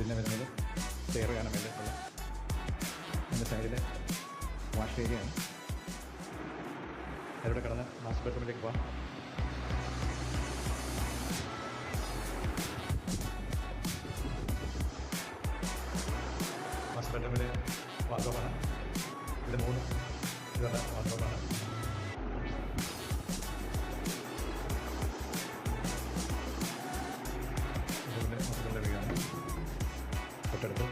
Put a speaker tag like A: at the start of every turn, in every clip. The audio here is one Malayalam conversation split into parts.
A: പിന്നെ വരുന്നത് ചെയർ കാണാൻ വേണ്ടിയിട്ടുള്ള എന്റെ സൈഡിലെ വാഷ് ഏരിയയാണ് അതിലൂടെ കടന്ന് മാസ്റ്റർ ബെഡ്റൂമിലേക്ക് പോകാം മാസ്റ്റർ ബെഡ്റൂമിലെ വാർഡോബാണ് ഇത് മൂന്ന് ഇതുള്ള വാർഡോബാണ് ടോയ്ലറ്റ്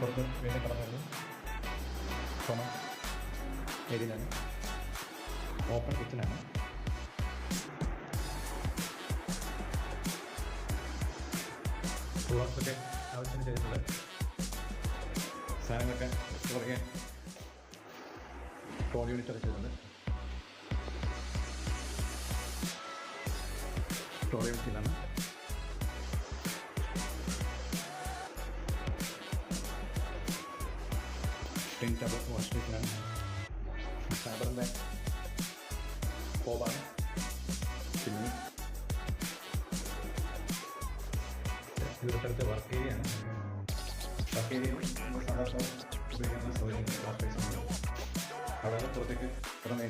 A: പുറത്ത് വീണ്ടും കടന്നു കോമൺ ഏരിയയിലാണ് ഓപ്പൺ കിച്ചനാണ്. ഒക്കെ ആവശ്യത്തിന് ചെയ്തിട്ടുള്ള സാധനങ്ങളൊക്കെ കുറയ്ക്കാൻ. ട്രോൾ യൂണിറ്റ് ഒക്കെ ചെയ്തിട്ടുണ്ട്. ടോൾ യൂണിറ്റിലാണ് ടെൻ ടബർ വാഷ് ബേസിനാണ് സാബറിൻ്റെ കോബാണ് പിന്നെ ഇവിടുത്തെ വർക്ക് ഏരിയയാണ് വർക്ക് ഏരിയയിൽ നമ്മൾ സാധാരണ ഉപയോഗിക്കുന്ന സൗകര്യങ്ങൾ വാഷ് ബേസ് ഉണ്ട് അവിടെ പുറത്തേക്ക് പുറമേ